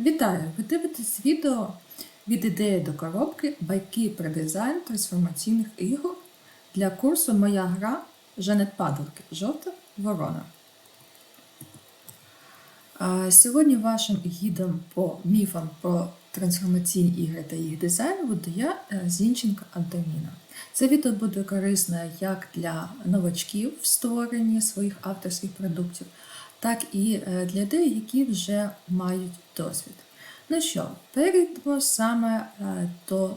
Вітаю! Ви дивитесь відео від ідеї до коробки байки про дизайн трансформаційних ігор для курсу Моя гра Жанет Падалки Жовта Ворона. Сьогодні вашим гідом по міфам про трансформаційні ігри та їх дизайн буду я е, Зінченко Антоніна. Це відео буде корисне як для новачків в створенні своїх авторських продуктів, так і е, для людей, які вже мають досвід. Ну що, перейдемо саме е, до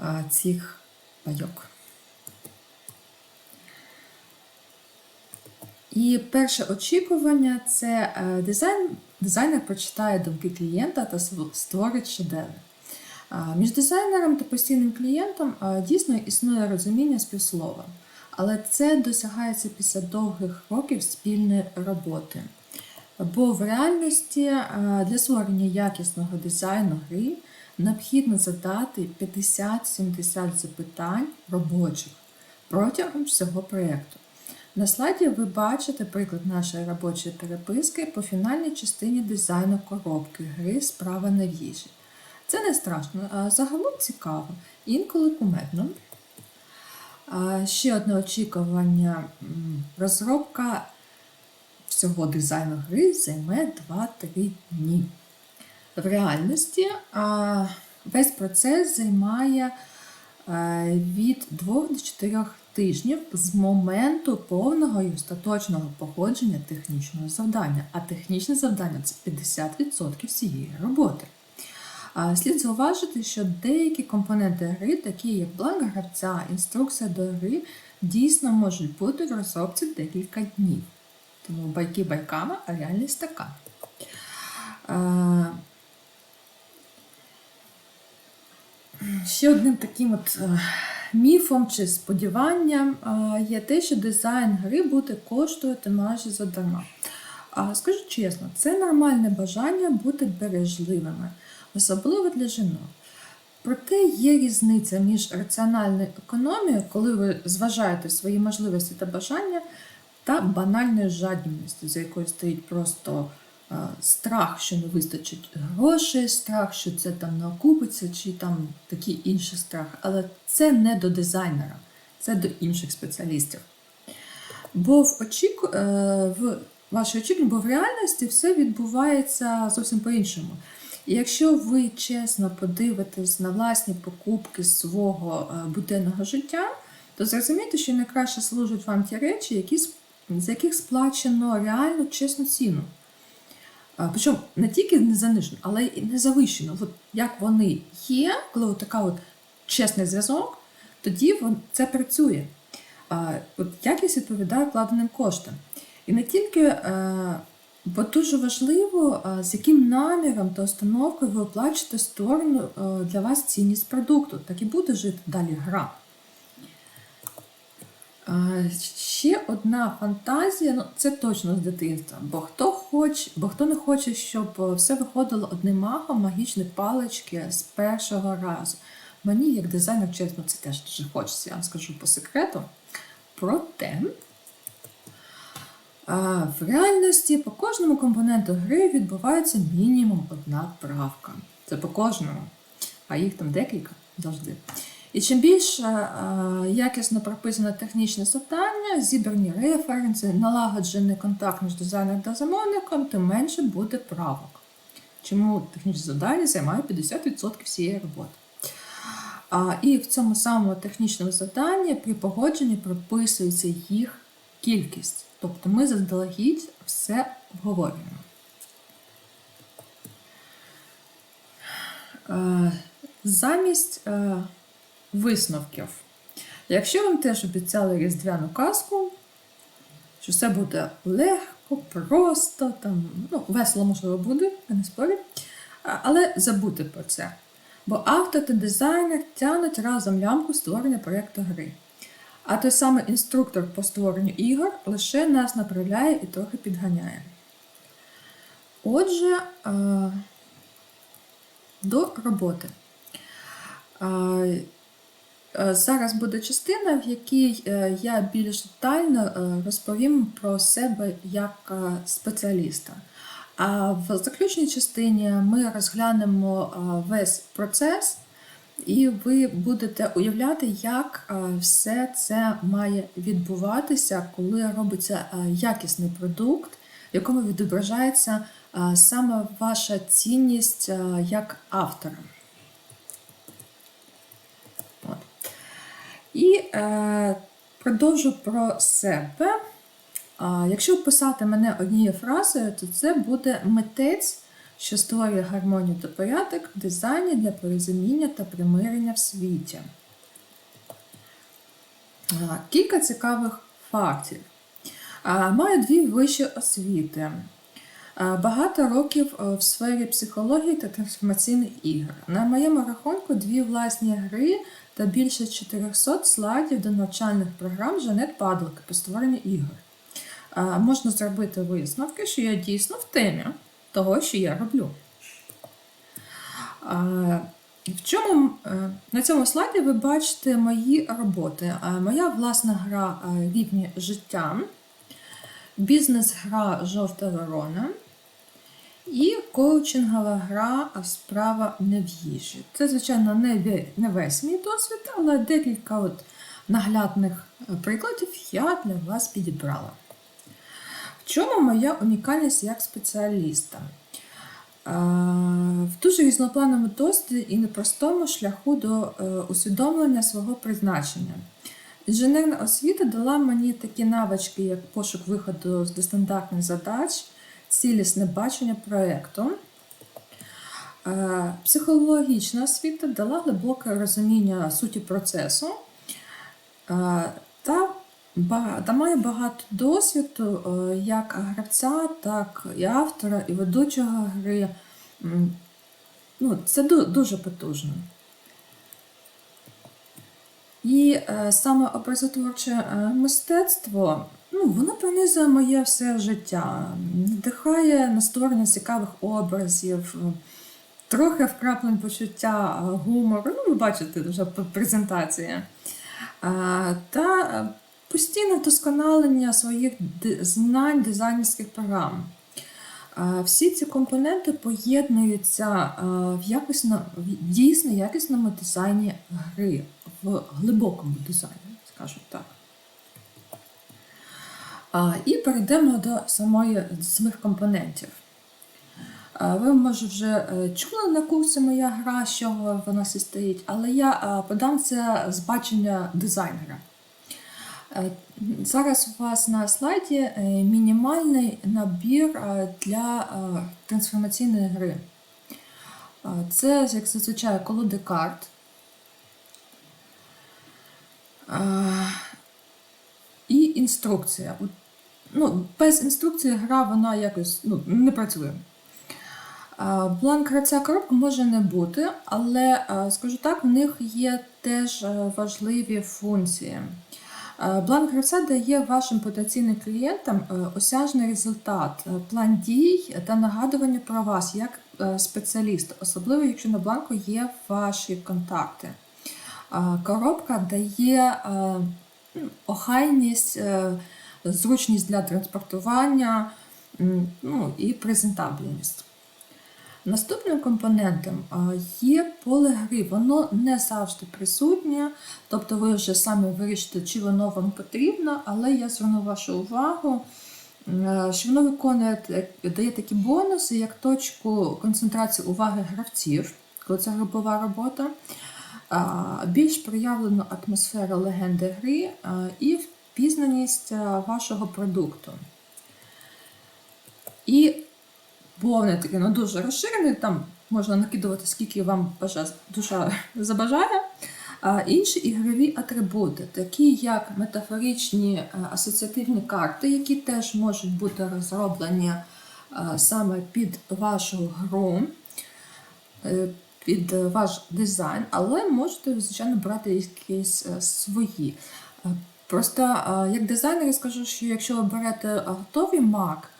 е, цих пайок. І перше очікування це дизайн, дизайнер прочитає думки клієнта та створить шедевр. А, Між дизайнером та постійним клієнтом дійсно існує розуміння співслова, але це досягається після довгих років спільної роботи. Бо в реальності для створення якісного дизайну гри необхідно задати 50-70 запитань робочих протягом всього проєкту. На слайді ви бачите приклад нашої робочої переписки по фінальній частині дизайну коробки гри Справа на в'їжі. Це не страшно, а загалом цікаво, інколи кумедно. Ще одне очікування. Розробка всього дизайну гри займе 2-3 дні. В реальності весь процес займає е, від 2 до 4 тижнів з моменту повного і остаточного походження технічного завдання. А технічне завдання це 50% всієї роботи. Слід зауважити, що деякі компоненти гри, такі як бланк гравця, інструкція до гри, дійсно можуть бути в розробці декілька днів. Тому байки байками, а реальність така. Ще одним таким от е, міфом чи сподіванням е, є те, що дизайн гри буде коштувати майже задарма. Скажу чесно, це нормальне бажання бути бережливими, особливо для жінок. Проте є різниця між раціональною економією, коли ви зважаєте свої можливості та бажання, та банальною жадібністю, за якою стоїть просто страх, що не вистачить грошей, страх, що це там не окупиться, чи там такий інший страх. Але це не до дизайнера, це до інших спеціалістів. Бо в, очіку... е, в вашій очікуванні, бо в реальності все відбувається зовсім по-іншому. І якщо ви чесно подивитесь на власні покупки свого е, буденного життя, то зрозумієте, що найкраще служать вам ті речі, які, з яких сплачено реальну чесну ціну. Причому не тільки не занижено, але й не завищено. От як вони є, коли от така от чесний зв'язок, тоді це працює. От якість відповідає вкладеним коштам. І не тільки, е, бо дуже важливо, е, з яким наміром та установкою ви оплачуєте створену е, для вас цінність продукту, так і буде жити далі гра. Е, Ще одна фантазія, ну це точно з дитинства. Бо хто хоче, бо хто не хоче, щоб все виходило одним махом, магічні палички з першого разу. Мені, як дизайнер, чесно, це теж дуже хочеться, я вам скажу по секрету. Проте а, в реальності по кожному компоненту гри відбувається мінімум одна правка. Це по кожному, а їх там декілька завжди. І чим більше якісно прописане технічне завдання, зібрані референси, налагоджений контакт між дизайнером та замовником, тим менше буде правок. Чому технічне завдання займає 50% всієї роботи. А, і в цьому самому технічному завданні при погодженні прописується їх кількість. Тобто ми заздалегідь все обговорюємо. Е, Замість е, висновків. Якщо вам теж обіцяли різдвяну казку, що все буде легко, просто, там, ну, весело, можливо, буде, я не спорю. Але забудьте про це. Бо автор та дизайнер тягнуть разом лямку створення проєкту гри. А той самий інструктор по створенню ігор лише нас направляє і трохи підганяє. Отже, е, до роботи. Е, е, Зараз буде частина, в якій я більш детально розповім про себе як спеціаліста. А в заключній частині ми розглянемо весь процес, і ви будете уявляти, як все це має відбуватися, коли робиться якісний продукт, в якому відображається саме ваша цінність як автора. І е, продовжу про себе. Якщо описати мене однією фразою, то це буде митець, що створює гармонію та порядок в дизайні для порозуміння та примирення в світі. Кілька цікавих фактів. Маю дві вищі освіти. Багато років е, в сфері психології та трансформаційних ігор. На моєму рахунку дві власні гри та більше 400 слайдів до навчальних програм Жанет Падалки по створенню ігор. Можна зробити висновки, що я дійсно в темі того, що я роблю. В чому е, на цьому слайді ви бачите мої роботи. Моя власна гра е, рівні життя, бізнес-гра Жовта ворона і коучингова гра Справа не в їжі. Це, звичайно, не весь мій досвід, але декілька от наглядних е, прикладів я для вас підібрала. Чому моя унікальність як спеціаліста? Е, В дуже різноплановому досвіді і непростому шляху до е, усвідомлення свого призначення. Інженерна освіта дала мені такі навички, як пошук виходу з нестандартних задач, цілісне бачення проєкту. Е, Психологічна освіта дала глибоке розуміння суті процесу та, ба- та має багато досвіду е, як гравця, так і автора, і ведучого гри. Ну, це дуже потужно. І е, саме образотворче е, мистецтво, ну, воно пронизує моє все життя, надихає на створення цікавих образів, трохи вкраплень почуття гумору, ну, ви бачите вже Е, та постійне вдосконалення своїх знань дизайнерських програм. Всі ці компоненти поєднуються в якісно, в дійсно якісному дизайні гри, в глибокому дизайні, скажімо так. І перейдемо до самої самих компонентів. Ви, може, вже е, чули на курсі моя гра, чого вона состоїть, але я е, подам це з бачення дизайнера. Е, Зараз у вас на слайді е, мінімальний набір е, для трансформаційної гри. Це, як зазвичай, колоди карт. І інструкція. Ну, без інструкції гра вона якось ну, не працює. Бланк гравця коробка може не бути, але скажу так, в них є теж важливі функції. А, Бланк гравця дає вашим потенційним клієнтам е, осяжний результат, е, план дій та нагадування про вас як е, спеціаліста, особливо якщо на бланку є ваші контакти. Коробка дає е, охайність, е, зручність для транспортування ну, і презентабельність. Наступним компонентом є поле гри. Воно не завжди присутнє, тобто ви вже самі вирішите, чи воно вам потрібно, але я зверну вашу увагу, що воно виконує дає такі бонуси, як точку концентрації уваги гравців, коли це групова робота, більш проявлену атмосферу легенди гри і впізнаність вашого продукту. І повне таке, ну дуже розширене, там можна накидувати, скільки вам душа забажає. А інші ігрові атрибути, такі як метафоричні е, асоціативні карти, які теж можуть бути розроблені е, саме під вашу гру, е, під ваш дизайн, але можете, звичайно, брати якісь свої. Просто як дизайнер я скажу, що якщо ви берете готовий мак,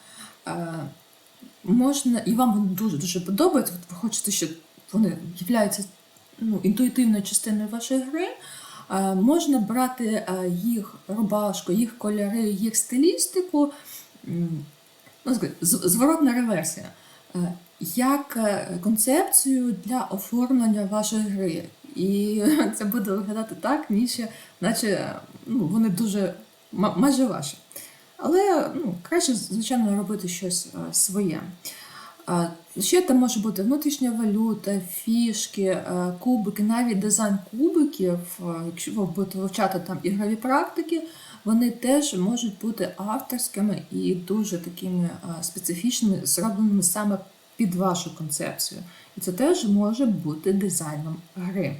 можна, і вам вони дуже дуже подобаються, ви хочете, щоб вони являються ну, інтуїтивною частиною вашої гри. Можна брати е, їх рубашку, їх кольори, їх стилістику ну, зворотна реверсія. Е, Як е, концепцію для оформлення вашої гри. І це буде виглядати так, ніж, наче ну, вони дуже ма- майже ваші. Але ну, краще, звичайно, робити щось е, своє. Е, Ще там може бути внутрішня валюта, фішки, е, кубики, навіть дизайн кубиків, якщо ви будете вивчати там ігрові практики, вони теж можуть бути авторськими і дуже такими специфічними, зробленими саме під вашу концепцію. І це теж може бути дизайном гри.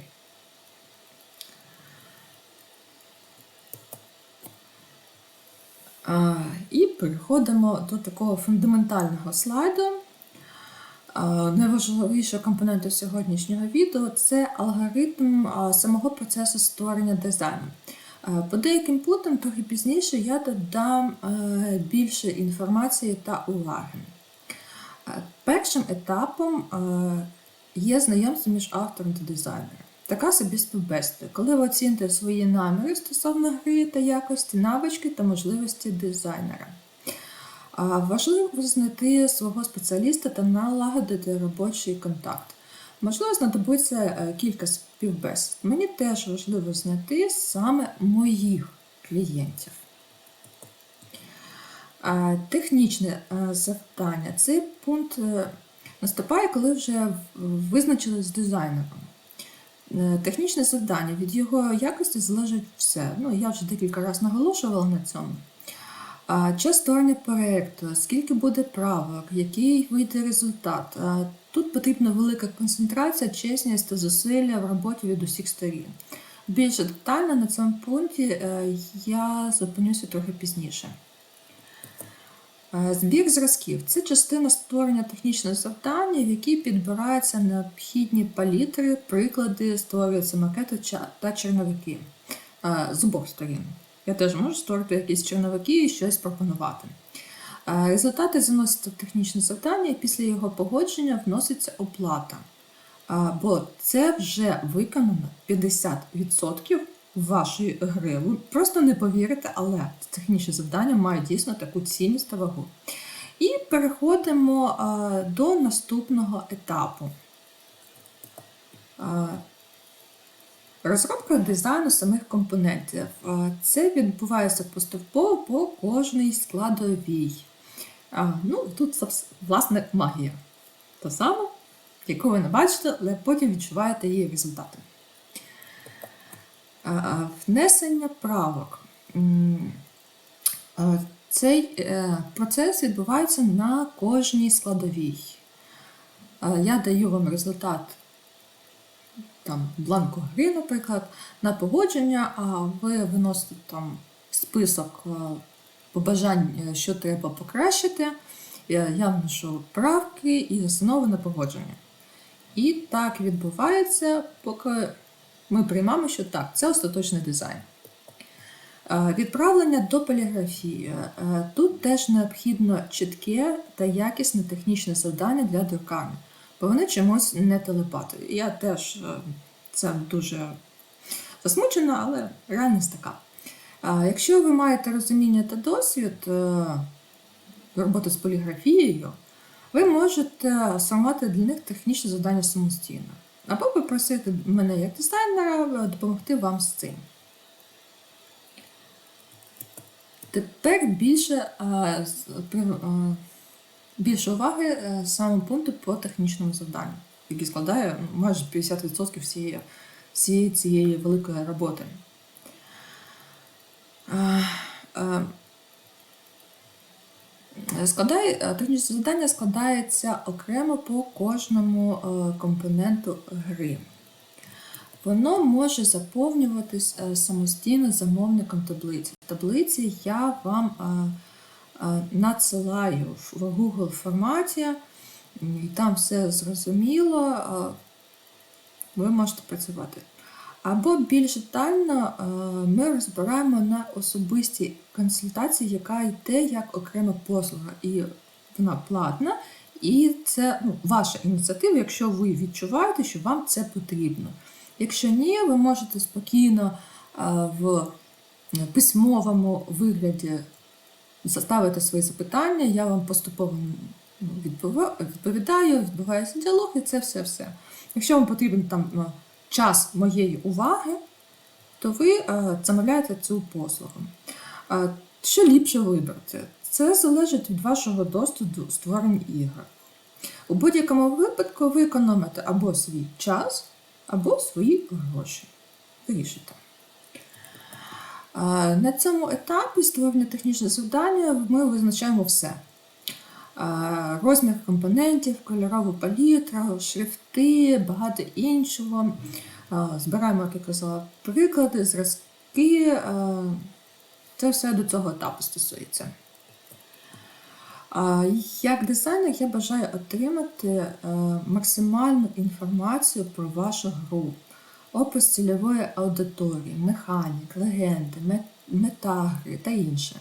І переходимо до такого фундаментального слайду. Найважливіший компонент сьогоднішнього відео це алгоритм самого процесу створення дизайну. По деяким пунктам трохи пізніше я додам е, більше інформації та уваги. Першим етапом е, є знайомство між автором та дизайнером. Така собі співбесіда, коли ви оціните свої наміри стосовно гри та якості, навички та можливості дизайнера. Важливо знайти свого спеціаліста та налагодити робочий контакт. Можливо, знадобиться е, кілька співбесід. Мені теж важливо знайти саме моїх клієнтів. Технічне е, завдання. Цей пункт е, наступає, коли вже визначились з дизайнером. Е, Технічне завдання від його якості залежить все. Ну, я вже декілька разів наголошувала на цьому. Час створення проєкту, скільки буде правок, який вийде результат. Тут потрібна велика концентрація, чесність та зусилля в роботі від усіх сторін. Більш детально на цьому пункті е, я зупинюся трохи пізніше. Е, Збір зразків це частина створення технічного завдання, в якій підбираються необхідні палітри, приклади, створюються макети та черновики е, з обох сторін. Я теж можу створити якісь черновики і щось пропонувати. Е, Результати заносяться в технічне завдання, і після його погодження вноситься оплата. Бо це вже виконано 50% вашої гри. Ви просто не повірите, але технічне завдання має дійсно таку цінність та вагу. І переходимо е, до наступного етапу. Е, Розробка дизайну самих компонентів. Е, Це відбувається поступово по кожній складовій. Ну, тут, власне, магія. Та сама, яку ви не бачите, але потім відчуваєте її результати. Внесення правок. Цей е, процес відбувається на кожній складовій. Я даю вам результат там, бланку гри, наприклад, на погодження, а ви виносите там список е, побажань, е, що треба покращити. Я вношу правки і основи на погодження. І так відбувається, поки ми приймаємо, що так, це остаточний дизайн. Е, Відправлення до поліграфії. Е, Тут теж необхідно чітке та якісне технічне завдання для друкарні, бо вони чомусь не телепати. Я теж е, це дуже засмучена, але реальність така. Якщо ви маєте розуміння та досвід роботи з поліграфією, ви можете сформувати для них технічне завдання самостійно. Або попросити мене як дизайнера допомогти вам з цим. Тепер більше, е, е, більше уваги е, саме пункту по технічному завданню, який складає майже 50% всієї, всієї цієї великої роботи. Складає, е, технічне завдання складається окремо по кожному е, компоненту гри. Воно може заповнюватись е, самостійно замовником таблиці. Таблиці я вам надсилаю в Google форматі, там все зрозуміло, ви можете працювати. Або більш детально е, ми розбираємо на особистій консультації, яка йде як окрема послуга, і вона платна. І це ну, ваша ініціатива, якщо ви відчуваєте, що вам це потрібно. Якщо ні, ви можете спокійно е, в письмовому вигляді ставите свої запитання, я вам поступово ну, відповідаю, відбувається діалог і це все-все. Якщо вам потрібен там ну, час моєї уваги, то ви е, замовляєте цю послугу. Е, Що ліпше вибрати? Це залежить від вашого досвіду створення ігор. У будь-якому випадку ви економите або свій час, або свої гроші. Вирішуйте. А, На цьому етапі створення технічного завдання ми визначаємо все. А, Розмір компонентів, кольорову палітру, шрифти, багато іншого. Збираємо, як я казала, приклади, зразки. Це все до цього етапу стосується. Як дизайнер я бажаю отримати е, максимальну інформацію про вашу гру, опис цільової аудиторії, механік, легенди, мет- метагри та інше.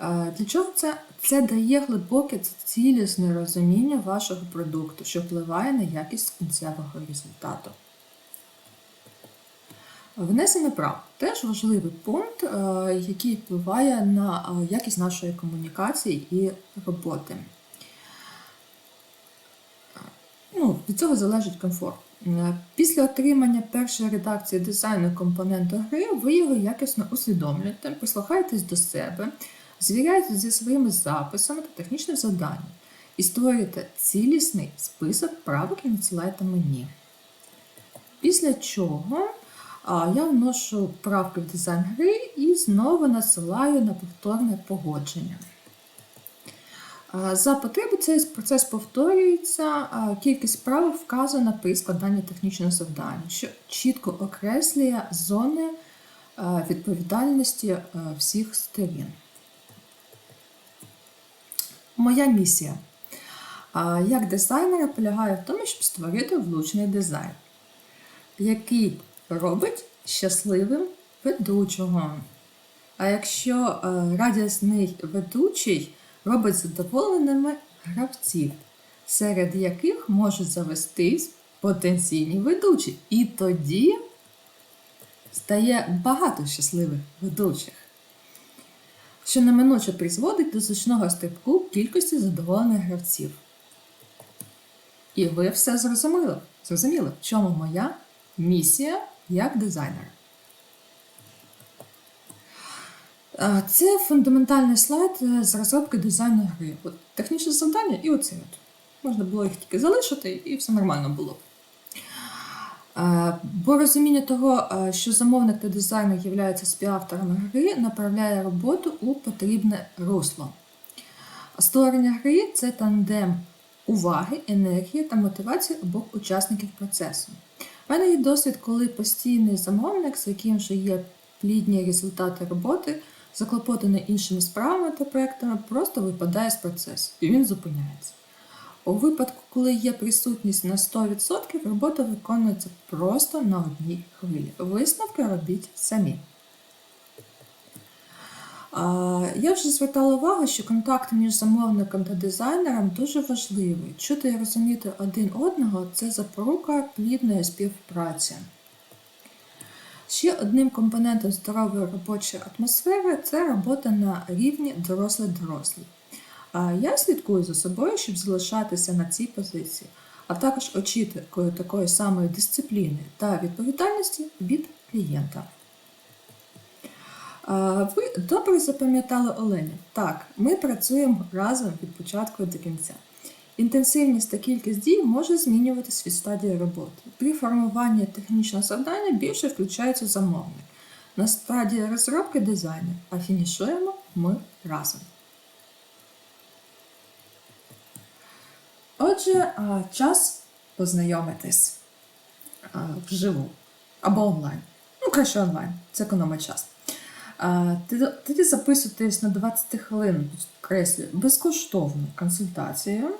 Е, Для чого це? Це дає глибоке цілісне розуміння вашого продукту, що впливає на якість кінцевого результату. Внесення прав теж важливий пункт, е, який впливає на е, якість нашої комунікації і роботи. Ну, від цього залежить комфорт. Е, Після отримання першої редакції дизайну компоненту гри, ви його якісно усвідомлюєте, прислухаєтесь до себе, звіряєтесь зі своїми записами та технічним завданням і створюєте цілісний список правок і надсилаєте мені. Після чого я вношу правки в дизайн гри і знову насилаю на повторне погодження. За потреби цей процес повторюється, кількість правок вказана при складанні технічного завдання, що чітко окреслює зони відповідальності всіх сторін. Моя місія як дизайнера полягає в тому, щоб створити влучний дизайн, який робить щасливим ведучого. А якщо е, радісний ведучий робить задоволеними гравців, серед яких можуть завестись потенційні ведучі. І тоді стає багато щасливих ведучих, що неминуче призводить до значного стрибку кількості задоволених гравців. І ви все зрозуміли, зрозуміли, в чому моя місія як дизайнера. Це фундаментальний слайд е, з розробки дизайну гри. От технічне завдання і оце. Можна було їх тільки залишити, і все нормально було. А, Бо розуміння того, що замовник та дизайнер являються співавторами гри, направляє роботу у потрібне русло. Створення гри це тандем уваги, енергії та мотивації обох учасників процесу. У мене є досвід, коли постійний замовник, з яким вже є плідні результати роботи, заклопотаний іншими справами та проектами, просто випадає з процесу і він зупиняється. У випадку, коли є присутність на 100%, робота виконується просто на одній хвилі. Висновки робіть самі. Я вже звертала увагу, що контакт між замовником та дизайнером дуже важливий. Чути і розуміти один одного це запорука плідної співпраці. Ще одним компонентом здорової робочої атмосфери це робота на рівні дорослий-дорослий. А Я слідкую за собою, щоб залишатися на цій позиції, а також очікую такої самої дисципліни та відповідальності від клієнта. Ви добре запам'ятали Оленю? Так, ми працюємо разом від початку до кінця. Інтенсивність та кількість дій може змінюватись від стадії роботи. При формуванні технічного завдання більше включається замовник. На стадії розробки дизайну, а фінішуємо ми разом. Отже, час познайомитись вживу або онлайн. Ну, краще онлайн, це економить час. Тоді записуйтесь на 20 хвилин, креслю, безкоштовну консультацію,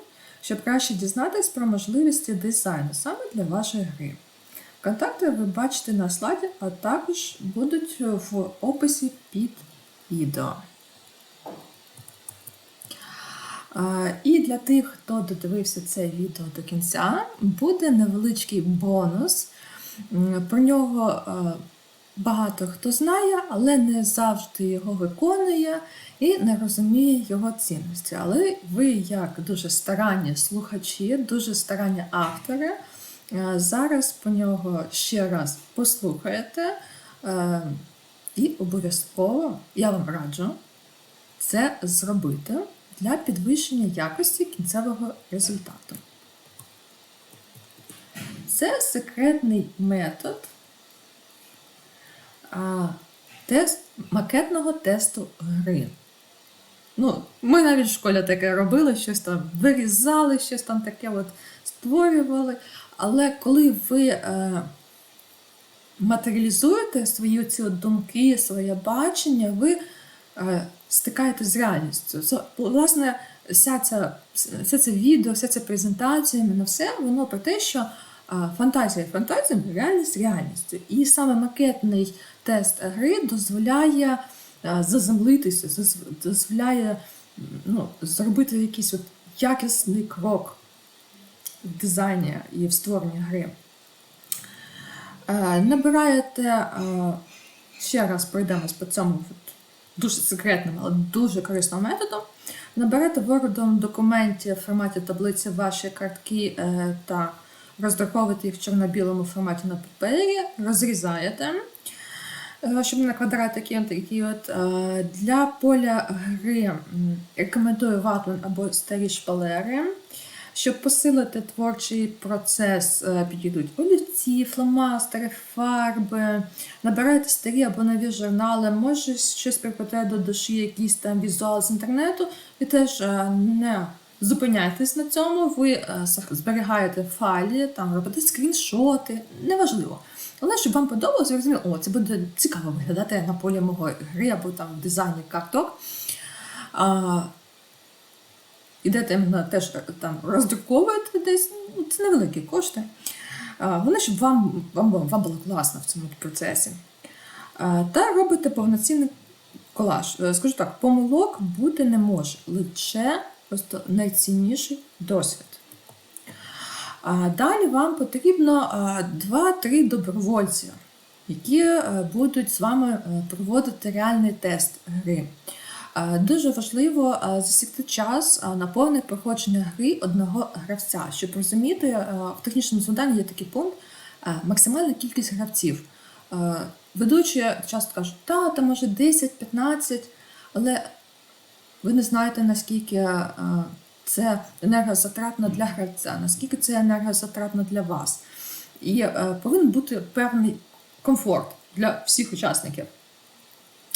щоб краще дізнатись про можливості дизайну саме для вашої гри. Контакти ви бачите на слайді, а також будуть в описі під відео. І для тих, хто додивився це відео до кінця, буде невеличкий бонус. Про нього багато хто знає, але не завжди його виконує і не розуміє його цінності. Але ви, як дуже старанні слухачі, дуже старанні автори, зараз по нього ще раз послухаєте. І обов'язково я вам раджу це зробити для підвищення якості кінцевого результату. Це секретний метод а, тест, макетного тесту гри. Ну, ми навіть в школі таке робили, щось там вирізали, щось там таке от створювали. Але коли ви е, матеріалізуєте свої ці думки, своє бачення, ви е, стикаєтесь з реальністю. Це, власне, вся ця, все це відео, вся ця презентація, на все, воно про те, що фантазія фантазіями, реальність реальністю. І саме макетний тест гри дозволяє заземлитися, дозволяє ну, зробити якийсь от якісний крок в дизайні і в створенні гри. Набираєте, ще раз пройдемось по цьому дуже секретному, але дуже корисному методу. Наберете в Word документі в форматі таблиці ваші картки е, та роздруковуєте їх в чорно-білому форматі на папері, розрізаєте, е, щоб не квадратики такі от. Е, Для поля гри рекомендую ватлин або старі шпалери. Щоб посилити творчий процес, е, підійдуть олівці, фломастери, фарби, набирайте старі або нові журнали, може щось припаде до душі, якийсь там візуал з інтернету, і теж е, не зупиняйтесь на цьому, ви е, зберігаєте файлі, там робите скріншоти, неважливо. Але щоб вам подобалося, ви о, це буде цікаво виглядати на полі мого гри або там в дизайні карток. На теж там роздруковуєте десь, ну, це невеликі кошти. Вони, щоб вам, вам, вам було класно в цьому процесі. Та робите повноцінний колаж. Е, Скажу так, помилок бути не може, лише просто найцінніший досвід. Далі вам потрібно 2-3 добровольці, які е, будуть з вами е, проводити реальний тест гри. Е, Дуже важливо е, засікти час е, на повне проходження гри одного гравця. Щоб розуміти, в технічному завданні є такий пункт максимальна кількість гравців. Ведучі часто кажуть, та, там може 10-15, але ви не знаєте, наскільки це енергозатратно для гравця, наскільки це енергозатратно для вас. І повинен бути певний комфорт для всіх учасників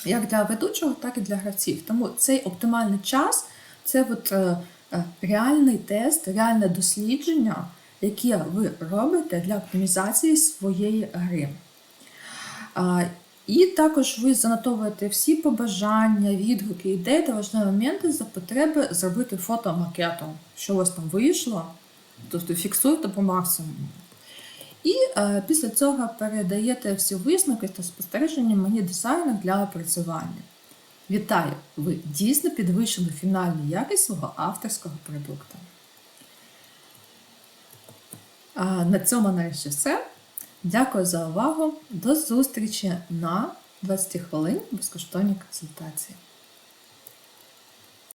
як для ведучого, так і для гравців. Тому цей оптимальний час це от, е, е, реальний тест, реальне дослідження, яке ви робите для оптимізації своєї гри. І також ви занотовуєте всі побажання, відгуки, ідеї та важливі моменти за потреби зробити фото макету, що у вас там вийшло, тобто фіксуєте по максимуму. І е, після цього передаєте всі висновки та спостереження мені дизайну для опрацювання. Вітаю! Ви дійсно підвищили фінальну якість свого авторського продукту. А на цьому нарешті все. Дякую за увагу. До зустрічі на 20 хвилин безкоштовній консультації.